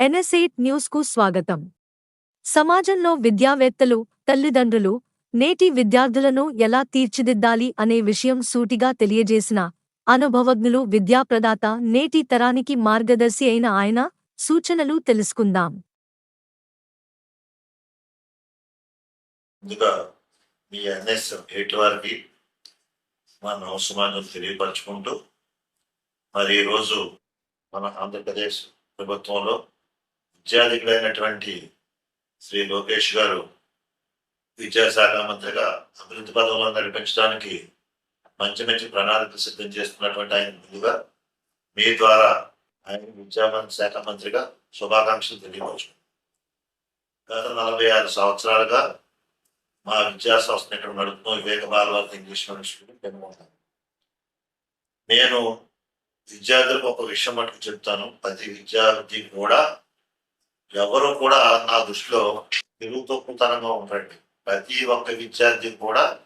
ఎన్ఎస్ఎయిట్ న్యూస్కు స్వాగతం. సమాజంలో విద్యావేత్తలు తల్లిదండ్రులు నేటి విద్యార్థులను ఎలా తీర్చిదిద్దాలి అనే విషయం సూటిగా తెలియజేసిన అనుభవజ్ఞులు విద్యాప్రదాత నేటి తరానికి మార్గదర్శి అయిన ఆయన సూచనలు తెలుసుకుందాం. మీ ఎన్ఎస్ ఎయిట్ వారికి మా నమస్కారం తెలియపరచుకుంటూ మరి ఈరోజు మన ఆంధ్రప్రదేశ్ ప్రభుత్వంలో విద్యాధికులైనటువంటి శ్రీ లోకేష్ గారు విద్యాశాఖ మంత్రిగా అభివృద్ధి పదంలో నడిపించడానికి మంచి మంచి ప్రణాళికలు సిద్ధం చేస్తున్నటువంటి ఆయన ముందుగా మీ ద్వారా ఆయన విద్యామంత్రి శాఖ మంత్రిగా శుభాకాంక్షలు తెలియవచ్చు గత నలభై ఆరు సంవత్సరాలుగా మా విద్యా సంస్థను ఇక్కడ నడుపుతూ వివేక భారత ఇంగ్లీష్ ఇన్స్టిట్యూట్ పెనుకుంటాను నేను విద్యార్థులకు ఒక విషయం మటుకు చెప్తాను. ప్రతి విద్యార్థి కూడా ఎవరు కూడా నా దృష్టిలో తెలుగు తొక్కుతనంగా ఉండండి. ప్రతి ఒక్క విద్యార్థి కూడా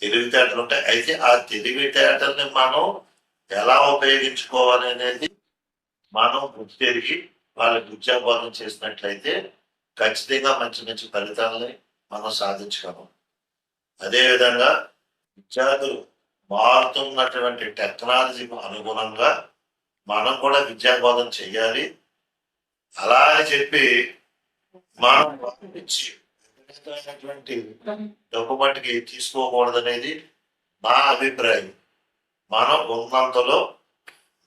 తెలివితేటలు ఉంటాయి. అయితే ఆ తెలివితేటల్ని మనం ఎలా ఉపయోగించుకోవాలి అనేది మనం గుర్తెరిగి వాళ్ళకి విద్యాబోధన చేసినట్లయితే ఖచ్చితంగా మంచి మంచి ఫలితాలని మనం సాధించగలం. అదేవిధంగా విద్యార్థులు మారుతున్నటువంటి టెక్నాలజీకి అనుగుణంగా మనం కూడా విద్యాబోధన చేయాలి. అలా అని చెప్పి మనం వారినిచ్చి డబ్బు మట్టికి తీసుకోకూడదనేది నా అభిప్రాయం. మనం ఉన్నంతలో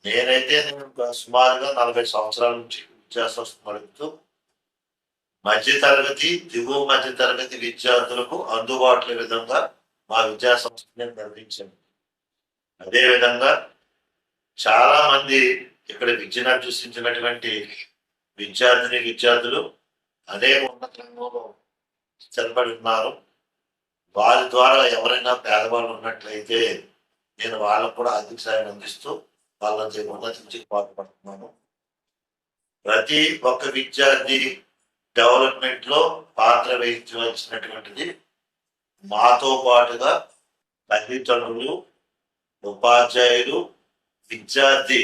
నేనైతే నేను సుమారుగా నలభై సంవత్సరాల నుంచి విద్యా సంస్థ నడుపుతూ మధ్య తరగతి దిగువ మధ్య తరగతి విద్యార్థులకు అందుబాటులో విధంగా మా విద్యా నేను నిర్మించాను. అదేవిధంగా చాలా మంది ఇక్కడ విద్యను అభ్యసించినటువంటి విద్యార్థిని విద్యార్థులు అదే ఉన్నత రంగంలో స్థిరపడి ఉన్నారు. వారి ద్వారా ఎవరైనా పేదవాళ్ళు ఉన్నట్లయితే నేను వాళ్ళకు కూడా ఆర్థిక సాయం అందిస్తూ వాళ్ళని ఉన్నతించి పాటుపడుతున్నాను. ప్రతి ఒక్క విద్యార్థి డెవలప్మెంట్లో పాత్ర వహించవలసినటువంటిది మాతో పాటుగా తల్లిదండ్రులు ఉపాధ్యాయులు విద్యార్థి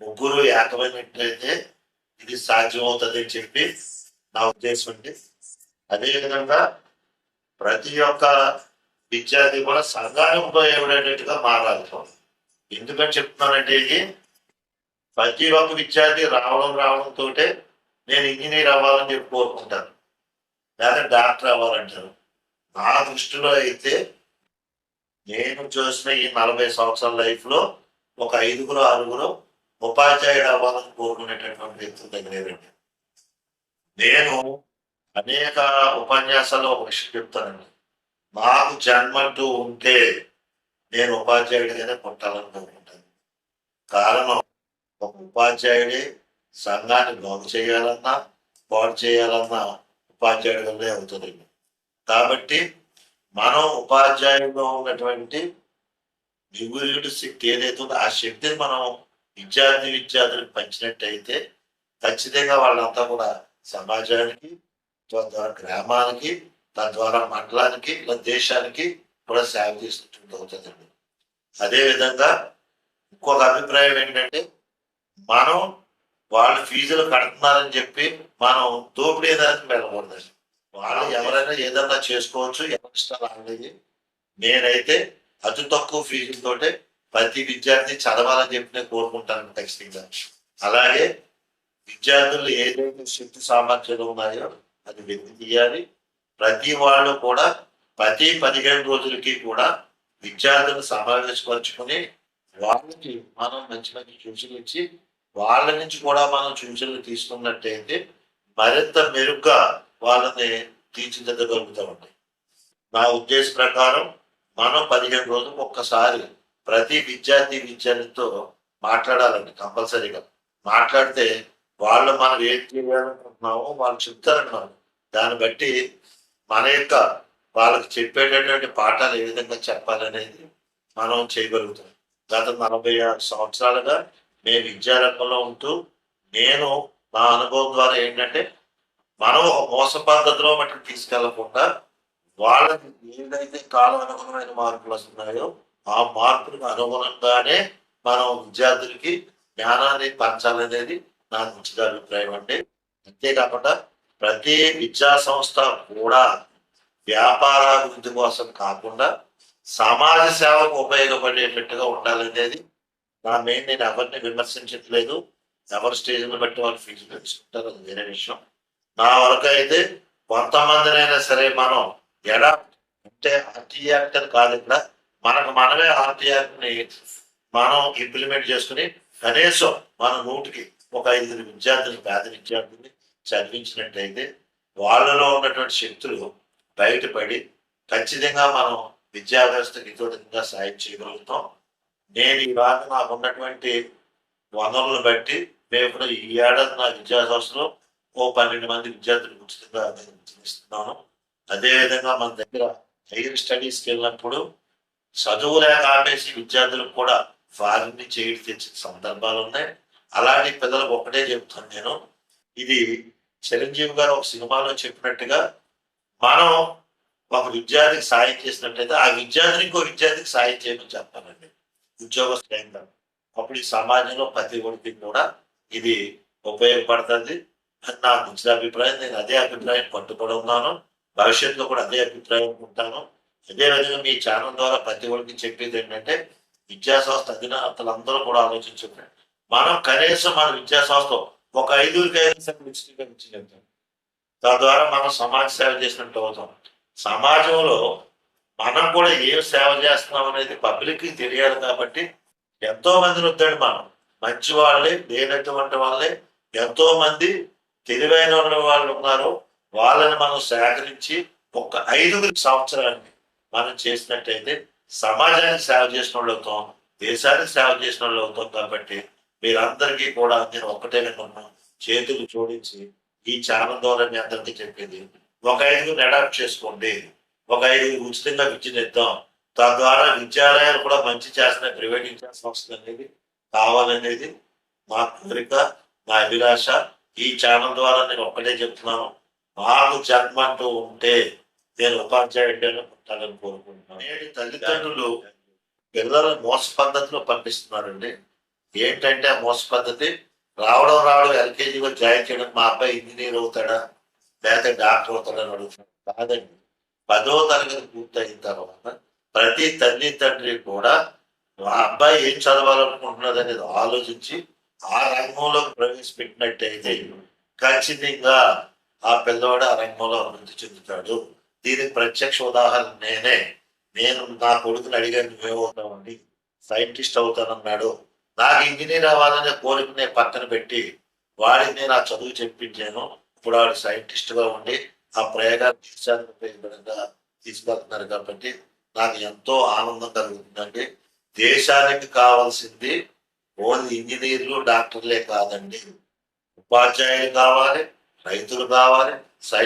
ముగ్గురు ఏకమైనట్లయితే ఇది సాధ్యమవుతుంది అని చెప్పి నా ఉద్దేశం అండి. అదేవిధంగా ప్రతి ఒక్క విద్యార్థి కూడా సంఘానికి ఉపయోగపడేటట్టుగా మారాలి. ఎందుకని చెప్తున్నానంటే ఇది ప్రతి ఒక్క విద్యార్థి రావడం రావడంతో నేను ఇంజనీర్ అవ్వాలని చెప్పి కోరుకుంటాను. లేదా డాక్టర్ అవ్వాలంటారు. నా దృష్టిలో అయితే నేను చూసిన ఈ నలభై సంవత్సరాల లైఫ్లో ఒక ఐదుగురు ఆరుగురు ఉపాధ్యాయుడు అవ్వాలని కోరుకునేటటువంటి వ్యక్తుల దగ్గర నేను అనేక ఉపన్యాసాల్లో ఒక విషయం చెప్తానండి. నాకు జన్మంటూ ఉంటే నేను ఉపాధ్యాయుడిగానే పుట్టాలని కోరుకుంటాను. కారణం ఒక ఉపాధ్యాయుడే సంఘాన్ని బాగు చేయాలన్నా పాడు చేయాలన్నా ఉపాధ్యాయుడి వల్లే అవుతుంది. కాబట్టి మనం ఉపాధ్యాయుడిలో ఉన్నటువంటి నిగురుడు శక్తి ఏదైతే ఉందో ఆ శక్తిని మనం విద్యార్థి విద్యార్థులకు పంచినట్టయితే ఖచ్చితంగా వాళ్ళంతా కూడా సమాజానికి తద్వారా గ్రామానికి తద్వారా మండలానికి ఇలా దేశానికి కూడా సేవ చేసినట్టు అవుతుందండి అదేవిధంగా ఇంకొక అభిప్రాయం ఏంటంటే మనం వాళ్ళు ఫీజులు కడుతున్నారని చెప్పి మనం దోపిడీ దానికి వెళ్ళకూడదండి వాళ్ళు ఎవరైనా ఏదన్నా చేసుకోవచ్చు ఎవరి ఇష్టాలు అనేది నేనైతే అతి తక్కువ ఫీజులతోటే ప్రతి విద్యార్థి చదవాలని చెప్పి నేను కోరుకుంటాను ఖచ్చితంగా. అలాగే విద్యార్థులు ఏదైతే శక్తి సామర్థ్యాలు ఉన్నాయో అది వెతి తీయాలి. ప్రతి వాళ్ళు కూడా ప్రతి పదిహేను రోజులకి కూడా విద్యార్థులను సమావేశపరుచుకొని వాళ్ళకి మనం మంచి మంచి సూచనలు ఇచ్చి వాళ్ళ నుంచి కూడా మనం సూచనలు తీసుకున్నట్టయితే మరింత మెరుగ్గా వాళ్ళని తీర్చిదిద్దగలుగుతామండి. నా ఉద్దేశ ప్రకారం మనం పదిహేను రోజులకు ఒక్కసారి ప్రతి విద్యార్థి విద్యార్థితో మాట్లాడాలండి కంపల్సరీగా మాట్లాడితే వాళ్ళు మనం ఏం చేయాలనుకుంటున్నామో వాళ్ళు చెప్తారన్నారు. దాన్ని బట్టి మన యొక్క వాళ్ళకి చెప్పేటటువంటి పాఠాలు ఏ విధంగా చెప్పాలనేది మనం చేయగలుగుతాం. గత నలభై ఆరు సంవత్సరాలుగా నేను విద్యారంగంలో ఉంటూ నేను నా అనుభవం ద్వారా ఏంటంటే మనం ఒక మోస పద్ధతిలో మట్టి తీసుకెళ్ళకుండా వాళ్ళకి ఏదైతే కాలానుగుణమైన మార్పులు వస్తున్నాయో ఆ మార్పులకు అనుగుణంగానే మనం విద్యార్థులకి జ్ఞానాన్ని పంచాలనేది నా మంచిది అభిప్రాయం అండి. అంతేకాకుండా ప్రతి విద్యా సంస్థ కూడా వ్యాపారాభివృద్ధి కోసం కాకుండా సమాజ సేవకు ఉపయోగపడేటట్టుగా ఉండాలనేది నా మెయిన్ నేను ఎవరిని విమర్శించట్లేదు. ఎవరి స్టేజ్ని బట్టి వాళ్ళు ఫీజు పెంచుకుంటారు అది వేరే విషయం. నా వరకు అయితే కొంతమందినైనా సరే మనం ఎలా అంటే ఆర్టీ యాక్టర్ కాదు ఇక్కడ. మనకు మనమే ఆర్టీఆర్ని మనం ఇంప్లిమెంట్ చేసుకుని కనీసం మన నూటికి ఒక ఐదుగురు విద్యార్థులు పేద విద్యార్థుల్ని చదివించినట్టయితే వాళ్ళలో ఉన్నటువంటి శక్తులు బయటపడి ఖచ్చితంగా మనం విద్యా వ్యవస్థకి ఇతోటంగా సాయం చేయగలుగుతాం. నేను ఇవాళ నాకు ఉన్నటువంటి వనరులను బట్టి మేము కూడా ఈ ఏడాది నా విద్యా సంస్థలో ఓ పన్నెండు మంది విద్యార్థులు ఉచితంగా నేను అదేవిధంగా మన దగ్గర హైయర్ స్టడీస్కి వెళ్ళినప్పుడు చదువు లేక ఆపేసి విద్యార్థులకు కూడా వారిని చేయడం తెచ్చిన సందర్భాలు ఉన్నాయి. అలాంటి పిల్లలకు ఒకటే చెప్తాను నేను. ఇది చిరంజీవి గారు ఒక సినిమాలో చెప్పినట్టుగా మనం ఒక విద్యార్థికి సాయం చేసినట్టయితే ఆ విద్యార్థిని ఇంకో విద్యార్థికి సాయం చేయమని చెప్పాలండి. కేంద్రం అప్పుడు ఈ సమాజంలో ప్రతి ఒక్కరికి కూడా ఇది ఉపయోగపడుతుంది. అని నా మంచి అభిప్రాయం. నేను అదే అభిప్రాయం పట్టుబడి ఉన్నాను. భవిష్యత్తులో కూడా అదే అభిప్రాయం ఉంటాను. అదేవిధంగా మీ ఛానల్ ద్వారా ప్రతి ఒక్కరికి చెప్పేది ఏంటంటే విద్యా సంస్థ అధినేతలందరూ కూడా ఆలోచించుకున్నారు మనం కనీసం మన విద్యాసంస్థ ఒక ఐదుగురికి ఉచితంగా ఇచ్చి తద్వారా మనం సమాజ సేవ చేసినట్టు అవుతాం. సమాజంలో మనం కూడా ఏం సేవ చేస్తున్నాం అనేది పబ్లిక్కి తెలియాలి కాబట్టి ఎంతో మందిని వద్దండి మనం. మంచి వాళ్ళే లేనటువంటి వాళ్ళే ఎంతో మంది తెలివైన వాళ్ళు ఉన్నారు. వాళ్ళని మనం సేకరించి ఒక ఐదుగురు సంవత్సరాన్ని మనం చేసినట్టయితే సమాజానికి సేవ చేసిన వాళ్ళు అవుతాం దేశానికి సేవ చేసిన వాళ్ళు అవుతాం కాబట్టి మీరందరికీ కూడా నేను ఒకటే విన్నాను చేతులు జోడించి ఈ ఛానల్ ద్వారా మీ అందరికీ చెప్పింది ఒక ఐదుగురు అడాప్ట్ చేసుకోండి ఒక ఐదుగురు ఉచితంగా విద్యనిద్దాం తద్వారా విద్యాలయాలు కూడా మంచి చేస్తున్న ప్రైవేట్ విద్యా సంస్థలు అనేది కావాలనేది నా కోరిక నా అభిలాష. ఈ ఛానల్ ద్వారా నేను ఒక్కటే చెప్తున్నాను నాకు జన్మ అంటూ ఉంటే నేను ఉపాధ్యాయుడిగా ఉంటానని కోరుకుంటున్నాను. నేటి తల్లిదండ్రులు పిల్లలను మోస పద్ధతిలో పంపిస్తున్నారండి. ఏంటంటే ఆ మోస పద్ధతి? రావడం రావడం ఎల్కేజీలో జాయిన్ చేయడం మా అబ్బాయి ఇంజనీర్ అవుతాడా? లేకపోతే డాక్టర్ అవుతాడని అడుగుతున్నాడు కాదండి. పదో తరగతి పూర్తయిన తర్వాత ప్రతి తల్లి తండ్రి కూడా మా అబ్బాయి ఏం చదవాలనుకుంటున్నది అనేది ఆలోచించి ఆ రంగంలో ప్రవేశపెట్టినట్టయితే ఖచ్చితంగా ఆ పిల్లవాడు ఆ రంగంలో అభివృద్ధి చెందుతాడు. దీనికి ప్రత్యక్ష ఉదాహరణ నేనే. నేను నా కొడుకుని అడిగాను నువ్వేమవుతావని సైంటిస్ట్ అవుతానన్నాడు. నాకు ఇంజనీర్ అవ్వాలనే కోరిక నేను పక్కన పెట్టి వాడిని నేను ఆ చదువు చెప్పించాను. ఇప్పుడు వాడు సైంటిస్ట్గా ఉండి ఆ ప్రయోగాన్ని దేశానికి ఉపయోగపడంగా తీసుకెళ్తున్నారు కాబట్టి నాకు ఎంతో ఆనందం కలుగుతుందండి. దేశానికి కావాల్సింది ఓన్లీ ఇంజనీర్లు డాక్టర్లే కాదండి. ఉపాధ్యాయులు కావాలి రైతులు కావాలి సై